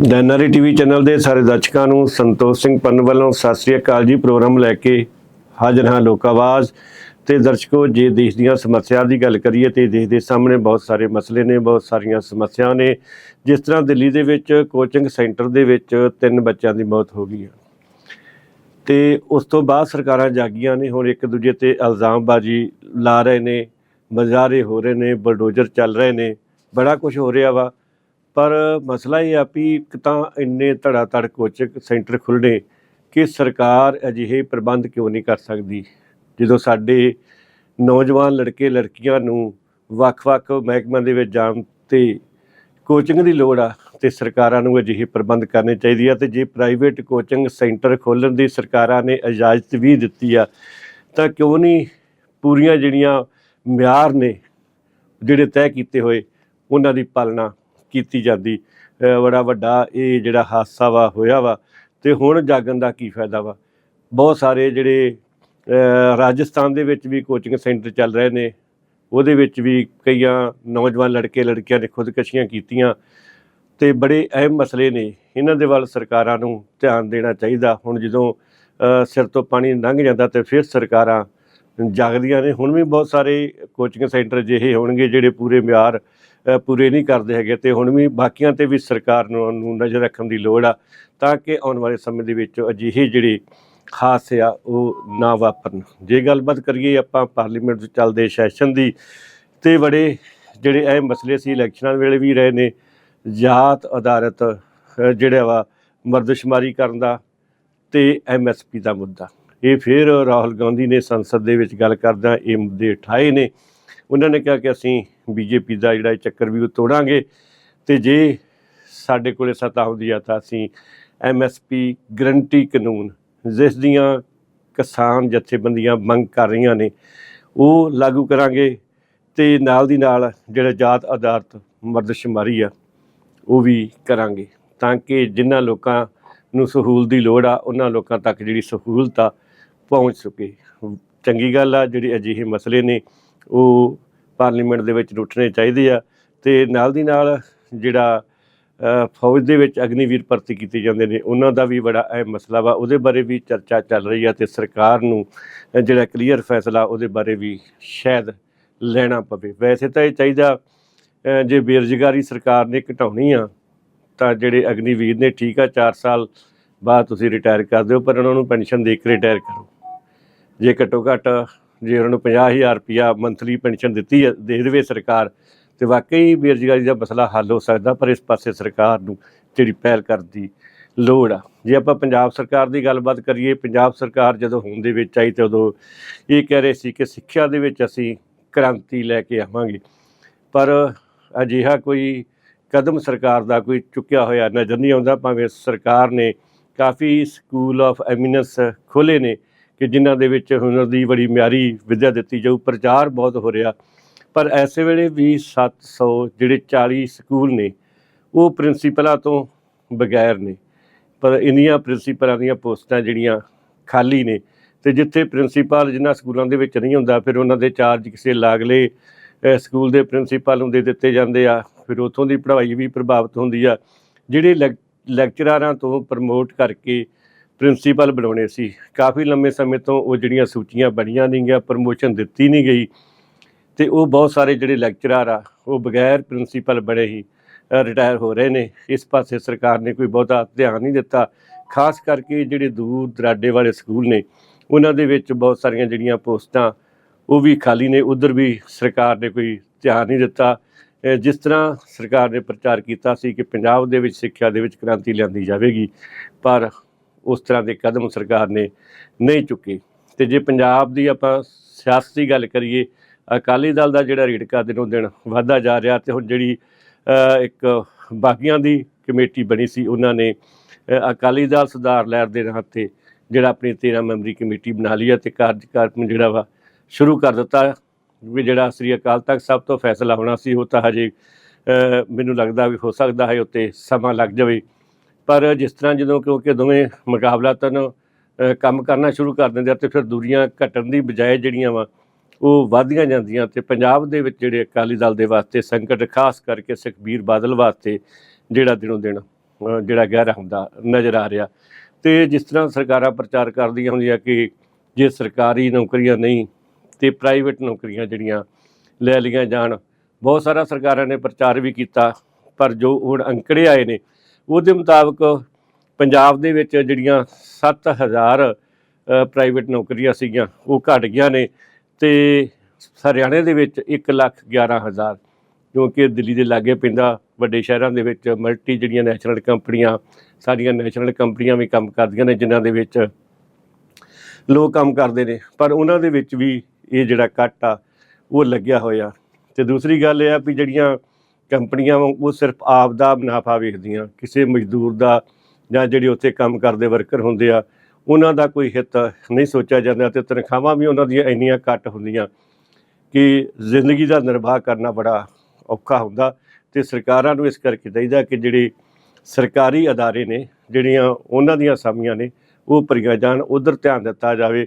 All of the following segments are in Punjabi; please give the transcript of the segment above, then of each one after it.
ਦੈਨਾਰੀ ਟੀਵੀ ਚੈਨਲ ਦੇ ਸਾਰੇ ਦਰਸ਼ਕਾਂ ਨੂੰ ਸੰਤੋਖ ਸਿੰਘ ਪੰਨ ਵੱਲੋਂ ਸਤਿ ਸ੍ਰੀ ਅਕਾਲ ਜੀ। ਪ੍ਰੋਗਰਾਮ ਲੈ ਕੇ ਹਾਜ਼ਰ ਹਾਂ ਲੋਕ ਆਵਾਜ਼ ਤੇ ਦਰਸ਼ਕੋ, ਜੇ ਦੇਸ਼ ਦੀਆਂ ਸਮੱਸਿਆਵਾਂ ਦੀ ਗੱਲ ਕਰੀਏ ਤੇ ਦੇਸ਼ ਦੇ ਸਾਹਮਣੇ ਬਹੁਤ ਸਾਰੇ ਮਸਲੇ ਨੇ, ਬਹੁਤ ਸਾਰੀਆਂ ਸਮੱਸਿਆਵਾਂ ਨੇ। ਜਿਸ ਤਰ੍ਹਾਂ ਦਿੱਲੀ ਦੇ ਵਿੱਚ ਕੋਚਿੰਗ ਸੈਂਟਰ ਦੇ ਵਿੱਚ ਤਿੰਨ ਬੱਚਿਆਂ ਦੀ ਮੌਤ ਹੋ ਗਈ ਹੈ। ਤੇ ਉਸ ਤੋਂ ਬਾਅਦ ਸਰਕਾਰਾਂ ਜਾਗੀਆਂ ਨੇ, ਹੁਣ ਇੱਕ ਦੂਜੇ ਤੇ ਇਲਜ਼ਾਮਬਾਜ਼ੀ ਲਾ ਰਹੇ ਨੇ, ਮਜ਼ਾਰੇ ਹੋ ਰਹੇ ਨੇ, ਬਲਡੋਜ਼ਰ ਚੱਲ ਰਹੇ ਨੇ, ਬੜਾ ਕੁਝ ਹੋ ਰਿਹਾ ਵਾ। ਪਰ ਮਸਲਾ ਇਹ ਆ ਵੀ ਇੱਕ ਤਾਂ ਇੰਨੇ ਧੜਾ ਧੜ ਕੋਚਿੰਗ ਸੈਂਟਰ ਖੁੱਲ੍ਹਣੇ ਕਿ ਸਰਕਾਰ ਅਜਿਹੇ ਪ੍ਰਬੰਧ ਕਿਉਂ ਨਹੀਂ ਕਰ ਸਕਦੀ? ਜਦੋਂ ਸਾਡੇ ਨੌਜਵਾਨ ਲੜਕੇ, ਲੜਕੀਆਂ ਨੂੰ ਵੱਖ-ਵੱਖ ਮਹਿਕਮਿਆਂ ਦੇ ਵਿੱਚ ਜਾਣ ਤੇ ਕੋਚਿੰਗ ਦੀ ਲੋੜ ਆ ਤੇ ਸਰਕਾਰਾਂ ਨੂੰ ਅਜਿਹੇ ਪ੍ਰਬੰਧ ਕਰਨੇ ਚਾਹੀਦੇ ਆ ਤੇ ਜੇ ਪ੍ਰਾਈਵੇਟ ਕੋਚਿੰਗ ਸੈਂਟਰ ਖੋਲ੍ਹਣ ਦੀ ਸਰਕਾਰਾਂ ਨੇ ਇਜਾਜ਼ਤ ਵੀ ਦਿੱਤੀ ਆ, ਤਾਂ ਕਿਉਂ ਨਹੀਂ ਪੂਰੀਆਂ ਜਿਹੜੀਆਂ ਮਿਆਰ ਨੇ, ਜਿਹੜੇ ਤੈਅ ਕੀਤੇ ਹੋਏ, ਉਹਨਾਂ ਦੀ ਪਾਲਣਾ ਕੀਤੀ ਜਾਂਦੀ। ਬੜਾ ਵੱਡਾ ਇਹ ਜਿਹੜਾ ਹਾਦਸਾ ਵਾ, ਹੋਇਆ ਵਾ। ਤੇ ਹੁਣ ਜਾਗਣ ਦਾ ਕੀ ਫਾਇਦਾ ਵਾ? ਬਹੁਤ ਸਾਰੇ ਜਿਹੜੇ ਰਾਜਸਥਾਨ ਦੇ ਵਿੱਚ ਵੀ ਕੋਚਿੰਗ ਸੈਂਟਰ ਚੱਲ ਰਹੇ ਨੇ। ਉਹਦੇ ਵਿੱਚ ਵੀ ਕਈਆਂ ਨੌਜਵਾਨ ਲੜਕੇ, ਲੜਕੀਆਂ ਨੇ ਖੁਦਕਸ਼ੀਆਂ ਕੀਤੀਆਂ। ਤੇ ਬੜੇ ਅਹਿਮ ਮਸਲੇ ਨੇ। ਇਹਨਾਂ ਦੇ ਵੱਲ ਸਰਕਾਰਾਂ ਨੂੰ ਧਿਆਨ ਦੇਣਾ ਚਾਹੀਦਾ। ਹੁਣ ਜਦੋਂ ਸਿਰ ਤੋਂ ਪਾਣੀ ਲੰਘ ਜਾਂਦਾ ਤੇ ਫਿਰ ਸਰਕਾਰਾਂ ਜਾਗਦੀਆਂ ਨੇ। ਹੁਣ ਵੀ ਬਹੁਤ ਸਾਰੇ ਕੋਚਿੰਗ ਸੈਂਟਰ ਜਿਹੇ ਹੋਣਗੇ ਜਿਹੜੇ ਪੂਰੇ ਮਿਆਰ ਪੂਰੇ ਨਹੀਂ ਕਰਦੇ ਹੈਗੇ ਤੇ ਹੁਣ ਵੀ ਬਾਕੀਆਂ ਤੇ ਵੀ ਸਰਕਾਰ ਨੂੰ ਨੂੰ ਨਜ਼ਰ ਰੱਖਣ ਦੀ ਲੋੜ ਆ ਤਾਂ ਕਿ ਆਉਣ ਵਾਲੇ ਸਮੇਂ ਦੇ ਵਿੱਚ ਅਜਿਹੇ ਜਿਹੜੇ ਹਾਦਸੇ ਆ, ਉਹ ਨਾ ਵਾਪਰਨ। ਜੇ ਗੱਲਬਾਤ ਕਰੀਏ ਆਪਾਂ ਪਾਰਲੀਮੈਂਟ ਵਿੱਚ ਚੱਲਦੇ ਸੈਸ਼ਨ ਦੀ ਤੇ ਬੜੇ ਜਿਹੜੇ ਇਹ ਮਸਲੇ ਸੀ, ਇਲੈਕਸ਼ਨਾਂ ਵੇਲੇ ਵੀ ਰਹੇ ਨੇ, ਜਾਤ ਆਧਾਰਿਤ ਜਿਹੜਾ ਵਾ ਮਰਦਸ਼ੁਮਾਰੀ ਕਰਨ ਦਾ ਤੇ ਐਮਐਸਪੀ ਦਾ ਮੁੱਦਾ। ਇਹ ਫਿਰ ਰਾਹੁਲ ਗਾਂਧੀ ਨੇ ਸੰਸਦ ਦੇ ਵਿੱਚ ਗੱਲ ਕਰਦਿਆਂ ਇਹ ਮੁੱਦੇ ਉਠਾਏ ਨੇ। ਉਹਨਾਂ ਨੇ ਕਿਹਾ ਕਿ ਅਸੀਂ ਬੀਜੇਪੀ ਦਾ ਜਿਹੜਾ ਚੱਕਰ ਵੀ ਉਹ ਤੋੜਾਂਗੇ ਤੇ ਜੇ ਸਾਡੇ ਕੋਲੇ ਸੱਤਾ ਹੁੰਦੀ ਆ ਤਾਂ ਅਸੀਂ ਐਮਐਸਪੀ ਗਰੰਟੀ ਕਾਨੂੰਨ ਜਿਸ ਦੀਆਂ ਕਿਸਾਨ ਜਥੇਬੰਦੀਆਂ ਮੰਗ ਕਰ ਰਹੀਆਂ ਨੇ ਉਹ ਲਾਗੂ ਕਰਾਂਗੇ ਤੇ ਨਾਲ ਦੀ ਨਾਲ ਜਿਹੜਾ ਜਾਤ ਆਧਾਰਿਤ ਮਰਦਸ਼ੁਮਾਰੀ ਆ ਉਹ ਵੀ ਕਰਾਂਗੇ ਤਾਂ ਕਿ ਜਿਨ੍ਹਾਂ ਲੋਕਾਂ ਨੂੰ ਸਹੂਲਤ ਦੀ ਲੋੜ ਆ, ਉਹਨਾਂ ਲੋਕਾਂ ਤੱਕ ਜਿਹੜੀ ਸਹੂਲਤ ਆ ਪਹੁੰਚ ਸਕੇ ਚੰਗੀ ਗੱਲ ਆ, ਜਿਹੜੇ ਅਜਿਹੇ ਮਸਲੇ ਨੇ, ਉਹ ਪਾਰਲੀਮੈਂਟ ਦੇ ਵਿੱਚ ਉੱਠਣੇ ਚਾਹੀਦੇ ਆ ਤੇ ਨਾਲ ਦੀ ਨਾਲ ਜਿਹੜਾ ਫੌਜ ਦੇ ਵਿੱਚ ਅਗਨੀਵੀਰ ਭਰਤੀ ਕੀਤੇ ਜਾਂਦੇ ਨੇ, ਉਹਨਾਂ ਦਾ ਵੀ ਬੜਾ ਅਹਿਮ ਮਸਲਾ ਵਾ। ਉਹਦੇ ਬਾਰੇ ਵੀ ਚਰਚਾ ਚੱਲ ਰਹੀ ਆ ਤੇ ਸਰਕਾਰ ਨੂੰ ਜਿਹੜਾ ਕਲੀਅਰ ਫੈਸਲਾ, ਉਹਦੇ ਬਾਰੇ ਵੀ ਸ਼ਾਇਦ ਲੈਣਾ ਪਵੇ। ਵੈਸੇ ਤਾਂ ਇਹ ਚਾਹੀਦਾ ਜੇ ਬੇਰੁਜ਼ਗਾਰੀ ਸਰਕਾਰ ਨੇ ਘਟਾਉਣੀ ਆ, ਤਾਂ ਜਿਹੜੇ ਅਗਨੀਵੀਰ ਨੇ, ਠੀਕ ਆ 4 ਸਾਲ ਬਾਅਦ ਤੁਸੀਂ ਰਿਟਾਇਰ ਕਰ ਦਿਓ, ਪਰ ਉਹਨਾਂ ਨੂੰ ਪੈਨਸ਼ਨ ਦੇ ਕੇ ਰਿਟਾਇਰ ਕਰੋ। ਜੇ ਘੱਟੋ ਘੱਟ ਜੇ ਉਹਨਾਂ ਨੂੰ 50000 ਰੁਪਇਆ ਮੰਥਲੀ ਪੈਨਸ਼ਨ ਦਿੱਤੀ ਦੇ ਦੇਵੇ ਸਰਕਾਰ, ਤੇ ਵਾਕਈ ਬੇਰੁਜ਼ਗਾਰੀ ਦਾ ਮਸਲਾ ਹੱਲ ਹੋ ਸਕਦਾ, ਪਰ ਇਸ ਪਾਸੇ ਸਰਕਾਰ ਨੂੰ ਜਿਹੜੀ ਪਹਿਲ ਕਰਦੀ ਲੋੜ ਆ। ਜੇ ਆਪਾਂ ਪੰਜਾਬ ਸਰਕਾਰ ਦੀ ਗੱਲਬਾਤ ਕਰੀਏ, ਪੰਜਾਬ ਸਰਕਾਰ ਜਦੋਂ ਹੋਂਦ ਦੇ ਵਿੱਚ ਆਈ ਤੇ ਉਦੋਂ ਇਹ ਕਹਿ ਰਹੇ ਸੀ ਕਿ ਸਿੱਖਿਆ ਦੇ ਵਿੱਚ ਅਸੀਂ ਕ੍ਰਾਂਤੀ ਲੈ ਕੇ ਆਵਾਂਗੇ। ਪਰ ਅਜਿਹਾ ਕੋਈ ਕਦਮ ਸਰਕਾਰ ਦਾ ਕੋਈ ਚੁੱਕਿਆ ਹੋਇਆ ਨਜ਼ਰ ਨਹੀਂ ਆਉਂਦਾ, ਭਾਵੇਂ ਸਰਕਾਰ ਨੇ ਕਾਫੀ ਸਕੂਲ ਆਫ ਐਮੀਨੈਂਸ ਖੋਲੇ ਨੇ ਕਿ ਜਿਨ੍ਹਾਂ ਦੇ ਵਿੱਚ ਹੁਨਰ ਦੀ ਬੜੀ ਮਿਆਰੀ ਵਿੱਦਿਆ ਦਿੱਤੀ ਜਾਊ, ਪ੍ਰਚਾਰ ਬਹੁਤ ਹੋ ਰਿਹਾ। ਪਰ ਐਸੇ ਵੇਲੇ ਵੀ 700 ਜਿਹੜੇ 40 ਸਕੂਲ ਨੇ, ਉਹ ਪ੍ਰਿੰਸੀਪਲਾਂ ਤੋਂ ਬਗੈਰ ਨੇ। ਪਰ ਇੰਨੀਆਂ ਪ੍ਰਿੰਸੀਪਲਾਂ ਦੀਆਂ ਪੋਸਟਾਂ ਜਿਹੜੀਆਂ ਖਾਲੀ ਨੇ ਤੇ ਜਿੱਥੇ ਪ੍ਰਿੰਸੀਪਲ ਜਿਨ੍ਹਾਂ ਸਕੂਲਾਂ ਦੇ ਵਿੱਚ ਨਹੀਂ ਹੁੰਦਾ, ਫਿਰ ਉਹਨਾਂ ਦੇ ਚਾਰਜ ਕਿਸੇ ਲਾਗਲੇ ਸਕੂਲ ਦੇ ਪ੍ਰਿੰਸੀਪਲ ਨੂੰ ਦੇ ਦਿੱਤੇ ਜਾਂਦੇ ਆ। ਫਿਰ ਉਥੋਂ ਦੀ ਪੜ੍ਹਾਈ ਵੀ ਪ੍ਰਭਾਵਿਤ ਹੁੰਦੀ ਆ। ਜਿਹੜੇ ਲੈਕ- ਲੈਕਚਰਾਰਾਂ ਤੋਂ ਪ੍ਰਮੋਟ ਕਰਕੇ ਪ੍ਰਿੰਸੀਪਲ ਬਣਾਉਣੇ ਸੀ। ਕਾਫੀ ਲੰਮੇ ਸਮੇਂ ਤੋਂ ਉਹ ਜਿਹੜੀਆਂ ਸੂਚੀਆਂ ਬਣੀਆਂ ਨਹੀਂ ਗਿਆ ਪ੍ਰਮੋਸ਼ਨ ਦਿੱਤੀ ਨਹੀਂ ਗਈ ਤੇ ਉਹ ਬਹੁਤ ਸਾਰੇ ਜਿਹੜੇ ਲੈਕਚਰਰ ਆ, ਉਹ ਬਗੈਰ ਪ੍ਰਿੰਸੀਪਲ ਬਣੇ ਹੀ ਰਿਟਾਇਰ ਹੋ ਰਹੇ ਨੇ। ਇਸ ਪਾਸੇ ਸਰਕਾਰ ਨੇ ਕੋਈ ਬਹੁਤਾ ਧਿਆਨ ਨਹੀਂ ਦਿੱਤਾ। ਖਾਸ ਕਰਕੇ ਜਿਹੜੇ ਦੂਰ ਦਰਾਡੇ ਵਾਲੇ ਸਕੂਲ ਨੇ, ਉਹਨਾਂ ਦੇ ਵਿੱਚ ਬਹੁਤ ਸਾਰੀਆਂ ਜਿਹੜੀਆਂ ਪੋਸਟਾਂ, ਉਹ ਵੀ ਖਾਲੀ ਨੇ। ਉਧਰ ਵੀ ਸਰਕਾਰ ਨੇ ਕੋਈ ਧਿਆਨ ਨਹੀਂ ਦਿੱਤਾ। ਜਿਸ ਤਰ੍ਹਾਂ ਸਰਕਾਰ ਨੇ ਪ੍ਰਚਾਰ ਕੀਤਾ ਸੀ ਕਿ ਪੰਜਾਬ ਦੇ ਵਿੱਚ ਸਿੱਖਿਆ ਦੇ ਵਿੱਚ ਕ੍ਰਾਂਤੀ ਲਿਆਂਦੀ ਜਾਵੇਗੀ, ਪਰ ਉਸ ਤਰ੍ਹਾਂ ਦੇ ਕਦਮ ਸਰਕਾਰ ਨੇ ਨਹੀਂ ਚੁੱਕੇ। ਤੇ ਜੇ ਪੰਜਾਬ ਦੀ ਆਪਾਂ ਸਿਆਸਤ ਦੀ ਗੱਲ ਕਰੀਏ, ਅਕਾਲੀ ਦਲ ਦਾ ਜਿਹੜਾ ਰੀੜਕਾ ਦਿਨੋਂ ਦਿਨ ਵਧਦਾ ਜਾ ਰਿਹਾ ਤੇ ਹੁਣ ਜਿਹੜੀ ਇੱਕ ਬਾਕੀਆਂ ਦੀ ਕਮੇਟੀ ਬਣੀ ਸੀ, ਉਹਨਾਂ ਨੇ ਅਕਾਲੀ ਦਲ ਸੁਧਾਰ ਲਹਿਰ ਦੇ ਨਾਂ ਤੇ ਜਿਹੜਾ ਆਪਣੀ 13 ਮੈਂਬਰੀ ਕਮੇਟੀ ਬਣਾ ਲਈ ਹੈ ਤੇ ਕਾਰਜਕਾਰਮ ਜਿਹੜਾ ਵਾ ਸ਼ੁਰੂ ਕਰ ਦਿੱਤਾ ਵੀ ਜਿਹੜਾ ਸ੍ਰੀ ਅਕਾਲ ਤਖਤ ਸਾਹਿਬ ਤੋਂ ਫੈਸਲਾ ਹੋਣਾ ਸੀ, ਉਹ ਤਾਂ ਹਜੇ ਮੈਨੂੰ ਲੱਗਦਾ ਵੀ ਹੋ ਸਕਦਾ ਹੈ ਉੱਤੇ ਸਮਾਂ ਲੱਗ ਜਾਵੇ। ਪਰ ਜਿਸ ਤਰ੍ਹਾਂ ਜਦੋਂ ਕਿਉਂਕਿ ਦੋਵੇਂ ਮੁਕਾਬਲਾਤਨ ਕੰਮ ਕਰਨਾ ਸ਼ੁਰੂ ਕਰ ਦਿੰਦੇ ਆ ਤੇ ਫਿਰ ਦੂਰੀਆਂ ਘਟਣ ਦੀ ਬਜਾਏ ਜਿਹੜੀਆਂ ਵਾ, ਉਹ ਵਧਦੀਆਂ ਜਾਂਦੀਆਂ ਤੇ ਪੰਜਾਬ ਦੇ ਵਿੱਚ ਜਿਹੜੇ ਅਕਾਲੀ ਦਲ ਦੇ ਵਾਸਤੇ ਸੰਕਟ, ਖਾਸ ਕਰਕੇ ਸੁਖਬੀਰ ਬਾਦਲ ਵਾਸਤੇ ਜਿਹੜਾ ਦਿਨੋਂ ਦਿਨ ਜਿਹੜਾ ਗਹਿਰਾ ਹੁੰਦਾ ਨਜ਼ਰ ਆ ਰਿਹਾ। ਤੇ ਜਿਸ ਤਰ੍ਹਾਂ ਸਰਕਾਰਾਂ ਪ੍ਰਚਾਰ ਕਰਦੀਆਂ ਹੁੰਦੀਆਂ ਕਿ ਜੇ ਸਰਕਾਰੀ ਨੌਕਰੀਆਂ ਨਹੀਂ ਤੇ ਪ੍ਰਾਈਵੇਟ ਨੌਕਰੀਆਂ ਜਿਹੜੀਆਂ ਲੈ ਲਈਆਂ ਜਾਣ, ਬਹੁਤ ਸਾਰਾ ਸਰਕਾਰਾਂ ਨੇ ਪ੍ਰਚਾਰ ਵੀ ਕੀਤਾ, ਪਰ ਜੋ ਹੁਣ ਅੰਕੜੇ ਆਏ ਨੇ ਉਹਦੇ ਮੁਤਾਬਕ ਪੰਜਾਬ ਦੇ ਵਿੱਚ ਜਿਹੜੀਆਂ 7000 ਪ੍ਰਾਈਵੇਟ ਨੌਕਰੀਆਂ ਸੀਗੀਆਂ, ਉਹ ਘਟ ਗਈਆਂ ਨੇ ਤੇ ਹਰਿਆਣੇ ਦੇ ਵਿੱਚ 111000 ਕਿਉਂਕਿ ਦਿੱਲੀ ਦੇ ਲਾਗੇ ਪੈਂਦਾ, ਵੱਡੇ ਸ਼ਹਿਰਾਂ ਦੇ ਵਿੱਚ ਮਲਟੀ ਜਿਹੜੀਆਂ ਨੈਸ਼ਨਲ ਕੰਪਨੀਆਂ, ਸਾਰੀਆਂ ਨੈਸ਼ਨਲ ਕੰਪਨੀਆਂ ਵੀ ਕੰਮ ਕਰਦੀਆਂ ਨੇ ਜਿਨ੍ਹਾਂ ਦੇ ਵਿੱਚ ਲੋਕ ਕੰਮ ਕਰਦੇ ਨੇ, ਪਰ ਉਹਨਾਂ ਦੇ ਵਿੱਚ ਵੀ ਇਹ ਜਿਹੜਾ ਕੱਟ ਆ, ਉਹ ਲੱਗਿਆ ਹੋਇਆ। ਤੇ ਦੂਸਰੀ ਗੱਲ ਇਹ ਆ ਵੀ ਜਿਹੜੀਆਂ ਕੰਪਨੀਆਂ ਵਾਂ, ਉਹ ਸਿਰਫ ਆਪ ਦਾ ਮੁਨਾਫਾ ਵੇਖਦੀਆਂ ਕਿਸੇ ਮਜ਼ਦੂਰ ਦਾ ਜਾਂ ਜਿਹੜੇ ਉੱਥੇ ਕੰਮ ਕਰਦੇ ਵਰਕਰ ਹੁੰਦੇ ਆ ਉਹਨਾਂ ਦਾ ਕੋਈ ਹਿੱਤ ਨਹੀਂ ਸੋਚਿਆ ਜਾਂਦਾ ਤੇ ਤਨਖਾਹਾਂ ਵੀ ਉਹਨਾਂ ਦੀਆਂ ਇੰਨੀਆਂ ਘੱਟ ਹੁੰਦੀਆਂ ਕਿ ਜ਼ਿੰਦਗੀ ਦਾ ਨਿਰਵਾਹ ਕਰਨਾ ਬੜਾ ਔਖਾ ਹੁੰਦਾ ਤੇ ਸਰਕਾਰਾਂ ਨੂੰ ਇਸ ਕਰਕੇ ਚਾਹੀਦਾ ਕਿ ਜਿਹੜੇ ਸਰਕਾਰੀ ਅਦਾਰੇ ਨੇ ਜਿਹੜੀਆਂ ਉਹਨਾਂ ਦੀਆਂ ਸਾਮੀਆਂ ਨੇ ਉਹ ਭਰੀਆਂ ਜਾਣ ਉਧਰ ਧਿਆਨ ਦਿੱਤਾ ਜਾਵੇ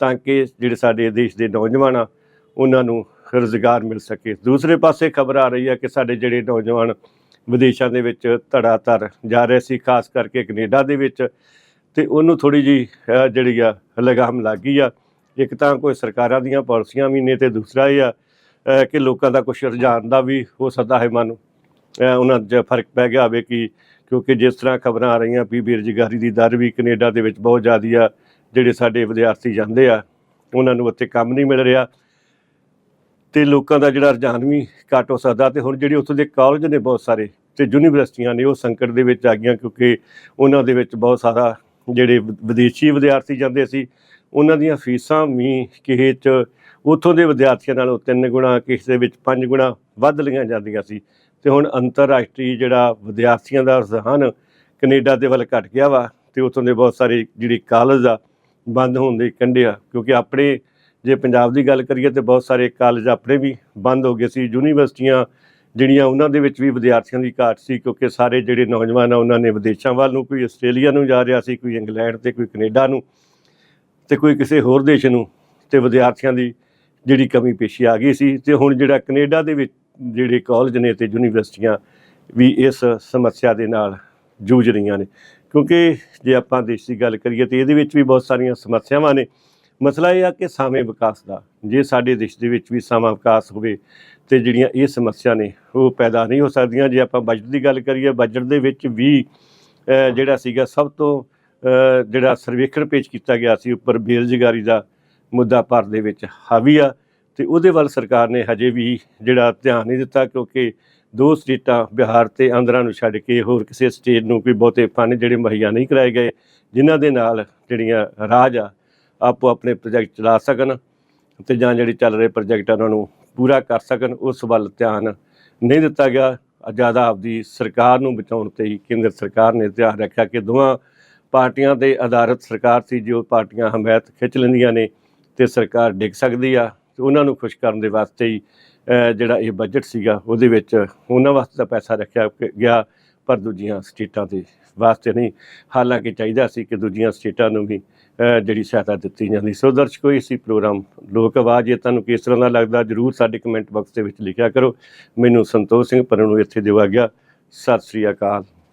ਤਾਂ ਕਿ ਜਿਹੜੇ ਸਾਡੇ ਦੇਸ਼ ਦੇ ਨੌਜਵਾਨ ਆ ਉਹਨਾਂ ਨੂੰ ਰੁਜ਼ਗਾਰ ਮਿਲ ਸਕੇ। ਦੂਸਰੇ ਪਾਸੇ ਖਬਰ ਆ ਰਹੀ ਹੈ ਕਿ ਸਾਡੇ ਜਿਹੜੇ ਨੌਜਵਾਨ ਵਿਦੇਸ਼ਾਂ ਦੇ ਵਿੱਚ ਧੜਾਧੜ ਜਾ ਰਹੇ ਸੀ, ਖਾਸ ਕਰਕੇ ਕੈਨੇਡਾ ਦੇ ਵਿੱਚ, ਤੇ ਉਹਨੂੰ ਥੋੜੀ ਜੀ ਜਿਹੜੀ ਆ, ਲਗਾਮ ਲੱਗ ਗਈ ਆ। ਇੱਕ ਤਾਂ ਕੋਈ ਸਰਕਾਰਾਂ ਦੀਆਂ ਪਾਲਿਸੀਆਂ ਵੀ ਨੇ ਤੇ ਦੂਸਰਾ ਇਹ ਆ ਕਿ ਲੋਕਾਂ ਦਾ ਕੁਝ ਰੁਝਾਨ ਦਾ ਵੀ ਹੋ ਸਕਦਾ ਹੈ ਮਨ। ਉਹਨਾਂ 'ਚ ਫ਼ਰਕ ਪੈ ਗਿਆ ਹੋਵੇ ਕਿ, ਕਿਉਂਕਿ ਜਿਸ ਤਰ੍ਹਾਂ ਖਬਰਾਂ ਆ ਰਹੀਆਂ ਵੀ ਬੇਰੁਜ਼ਗਾਰੀ ਦੀ ਦਰ ਵੀ ਕੈਨੇਡਾ ਦੇ ਵਿੱਚ ਬਹੁਤ ਜ਼ਿਆਦੀ ਆ, ਜਿਹੜੇ ਸਾਡੇ ਵਿਦਿਆਰਥੀ ਜਾਂਦੇ ਆ, ਉਹਨਾਂ ਨੂੰ ਉੱਥੇ ਕੰਮ ਨਹੀਂ ਮਿਲ ਰਿਹਾ। ਤੇ ਲੋਕਾਂ ਦਾ ਜਿਹੜਾ ਰੁਝਾਨ ਵੀ ਘੱਟ ਹੋ ਸਕਦਾ ਤੇ ਹੁਣ ਜਿਹੜੇ ਉੱਥੋਂ ਦੇ ਕਾਲਜ ਨੇ ਬਹੁਤ ਸਾਰੇ ਤੇ ਯੂਨੀਵਰਸਿਟੀਆਂ ਨੇ, ਉਹ ਸੰਕਟ ਦੇ ਵਿੱਚ ਆ ਗਈਆਂ ਕਿਉਂਕਿ ਉਹਨਾਂ ਦੇ ਵਿੱਚ ਬਹੁਤ ਸਾਰਾ ਜਿਹੜੇ ਵਿਦੇਸ਼ੀ ਵਿਦਿਆਰਥੀ ਜਾਂਦੇ ਸੀ, ਉਹਨਾਂ ਦੀਆਂ ਫੀਸਾਂ ਵੀ ਕਿਸੇ 'ਚ, ਉੱਥੋਂ ਦੇ ਵਿਦਿਆਰਥੀਆਂ ਨਾਲੋਂ ਤਿੰਨ ਗੁਣਾ, ਕਿਸੇ ਦੇ ਵਿੱਚ ਪੰਜ ਗੁਣਾ ਵੱਧ ਲਈਆਂ ਜਾਂਦੀਆਂ ਸੀ ਤੇ ਹੁਣ ਅੰਤਰਰਾਸ਼ਟਰੀ ਜਿਹੜਾ ਵਿਦਿਆਰਥੀਆਂ ਦਾ ਰੁਝਾਨ ਕੈਨੇਡਾ ਦੇ ਵੱਲ ਘਟ ਗਿਆ ਵਾ ਤੇ ਉੱਥੋਂ ਦੇ ਬਹੁਤ ਸਾਰੇ ਜਿਹੜੇ ਕਾਲਜ ਆ, ਬੰਦ ਹੋਣ ਦੇ ਕੰਢੇ ਆ ਕਿਉਂਕਿ ਆਪਣੇ ਜੇ ਪੰਜਾਬ ਦੀ ਗੱਲ ਕਰੀਏ ਤੇ ਬਹੁਤ ਸਾਰੇ ਕਾਲਜ ਆਪਣੇ ਵੀ ਬੰਦ ਹੋ ਗਏ ਸੀ, ਯੂਨੀਵਰਸਿਟੀਆਂ ਜਿਹੜੀਆਂ ਉਹਨਾਂ ਦੇ ਵਿੱਚ ਵੀ ਵਿਦਿਆਰਥੀਆਂ ਦੀ ਘਾਟ ਸੀ, ਕਿਉਂਕਿ ਸਾਰੇ ਜਿਹੜੇ ਨੌਜਵਾਨ ਆ, ਉਹਨਾਂ ਨੇ ਵਿਦੇਸ਼ਾਂ ਵੱਲ ਨੂੰ, ਕੋਈ ਆਸਟ੍ਰੇਲੀਆ ਨੂੰ ਜਾ ਰਿਹਾ ਸੀ, ਕੋਈ ਇੰਗਲੈਂਡ ਤੇ, ਕੋਈ ਕੈਨੇਡਾ ਨੂੰ ਤੇ ਕੋਈ ਕਿਸੇ ਹੋਰ ਦੇਸ਼ ਨੂੰ ਤੇ ਵਿਦਿਆਰਥੀਆਂ ਦੀ ਜਿਹੜੀ ਕਮੀ ਪੇਸ਼ੀ ਆ ਗਈ ਸੀ ਤੇ ਹੁਣ ਜਿਹੜਾ ਕੈਨੇਡਾ ਦੇ ਵਿੱਚ ਜਿਹੜੇ ਕਾਲਜ ਨੇ ਤੇ ਯੂਨੀਵਰਸਿਟੀਆਂ ਵੀ ਇਸ ਸਮੱਸਿਆ ਦੇ ਨਾਲ ਜੂਝ ਰਹੀਆਂ ਨੇ। ਕਿਉਂਕਿ ਜੇ ਆਪਾਂ ਦੇਸ਼ ਦੀ ਗੱਲ ਕਰੀਏ ਤੇ ਇਹਦੇ ਵਿੱਚ ਵੀ ਬਹੁਤ ਸਾਰੀਆਂ ਸਮੱਸਿਆਵਾਂ ਨੇ। ਮਸਲਾ ਇਹ ਆ ਕਿ ਸਾਵੇਂ ਵਿਕਾਸ ਦਾ, ਜੇ ਸਾਡੇ ਦੇਸ਼ ਦੇ ਵਿੱਚ ਵੀ ਸਾਵਾਂ ਵਿਕਾਸ ਹੋਵੇ ਤੇ ਜਿਹੜੀਆਂ ਇਹ ਸਮੱਸਿਆ ਨੇ ਉਹ ਪੈਦਾ ਨਹੀਂ ਹੋ ਸਕਦੀਆਂ। ਜੇ ਆਪਾਂ ਬਜਟ ਦੀ ਗੱਲ ਕਰੀਏ ਬਜਟ ਦੇ ਵਿੱਚ ਵੀ ਜਿਹੜਾ ਸੀਗਾ ਸਭ ਤੋਂ ਜਿਹੜਾ ਸਰਵੇਖਣ ਪੇਸ਼ ਕੀਤਾ ਗਿਆ ਸੀ ਉੱਪਰ ਬੇਰੁਜ਼ਗਾਰੀ ਦਾ ਮੁੱਦਾ ਭਾਰਤ ਦੇ ਵਿੱਚ ਹਾਵੀ ਆ, ਤੇ ਉਹਦੇ ਵੱਲ ਸਰਕਾਰ ਨੇ ਹਜੇ ਵੀ ਜਿਹੜਾ ਧਿਆਨ ਨਹੀਂ ਦਿੱਤਾ ਕਿਉਂਕਿ ਦੋ ਸਟੇਟਾਂ, ਬਿਹਾਰ ਤੇ ਆਂਧਰਾ ਨੂੰ ਛੱਡ ਕੇ ਹੋਰ ਕਿਸੇ ਸਟੇਟ ਨੂੰ ਕੋਈ ਬਹੁਤੇ ਫੰਡ ਜਿਹੜੇ ਮੁਹੱਈਆ ਨਹੀਂ ਕਰਾਏ ਗਏ, ਜਿਨ੍ਹਾਂ ਦੇ ਨਾਲ ਜਿਹੜੀਆਂ ਰਾਜ ਆ ਆਪੋ ਆਪਣੇ ਪ੍ਰੋਜੈਕਟ ਚਲਾ ਸਕਣ ਤੇ ਜਾਂ ਜਿਹੜੇ ਚੱਲ ਰਹੇ ਪ੍ਰੋਜੈਕਟ ਆ ਉਹਨਾਂ ਨੂੰ ਪੂਰਾ ਕਰ ਸਕਣ, ਉਸ ਵੱਲ ਧਿਆਨ ਨਹੀਂ ਦਿੱਤਾ ਗਿਆ। ਜ਼ਿਆਦਾ ਆਪਦੀ ਸਰਕਾਰ ਨੂੰ ਬਚਾਉਣ ਤੇ ਹੀ ਕੇਂਦਰ ਸਰਕਾਰ ਨੇ ਧਿਆਨ ਰੱਖਿਆ ਕਿ ਦੋਵਾਂ ਪਾਰਟੀਆਂ 'ਤੇ ਆਧਾਰਿਤ ਸਰਕਾਰ ਸੀ, ਜੋ ਪਾਰਟੀਆਂ ਹਮਾਇਤ ਖਿੱਚ ਲੈਂਦੀਆਂ ਨੇ ਤੇ ਸਰਕਾਰ ਡਿੱਗ ਸਕਦੀ ਆ। ਤੇ ਉਹਨਾਂ ਨੂੰ ਖੁਸ਼ ਕਰਨ ਦੇ ਵਾਸਤੇ ਹੀ ਜਿਹੜਾ ਇਹ ਬਜਟ ਸੀਗਾ, ਉਹਦੇ ਵਿੱਚ ਉਹਨਾਂ ਵਾਸਤੇ ਤਾਂ ਪੈਸਾ ਰੱਖਿਆ ਗਿਆ। ਪਰ ਦੂਜੀਆਂ ਸਟੇਟਾਂ ਦੇ ਵਾਸਤੇ ਨਹੀਂ। ਹਾਲਾਂਕਿ ਚਾਹੀਦਾ ਸੀ ਕਿ ਦੂਜੀਆਂ ਸਟੇਟਾਂ ਨੂੰ ਵੀ ਜਿਹੜੀ ਸਹਾਇਤਾ ਦਿੱਤੀ ਜਾਂਦੀ। ਸੋ ਦਰਸ਼ਕੋ ਸੀ ਪ੍ਰੋਗਰਾਮ ਲੋਕ ਆਵਾਜ਼, ਇਹ ਤੁਹਾਨੂੰ ਕਿਸ ਤਰ੍ਹਾਂ ਦਾ ਲੱਗਦਾ, ਜਰੂਰ ਸਾਡੇ ਕਮੈਂਟ ਬਾਕਸ ਦੇ ਵਿੱਚ ਲਿਖਿਆ ਕਰੋ। ਮੈਨੂੰ ਸੰਤੋਖ ਸਿੰਘ ਪਰ ਨੂੰ ਇੱਥੇ ਦਿਵਾ ਗਿਆ। ਸਤਿ ਸ੍ਰੀ ਅਕਾਲ।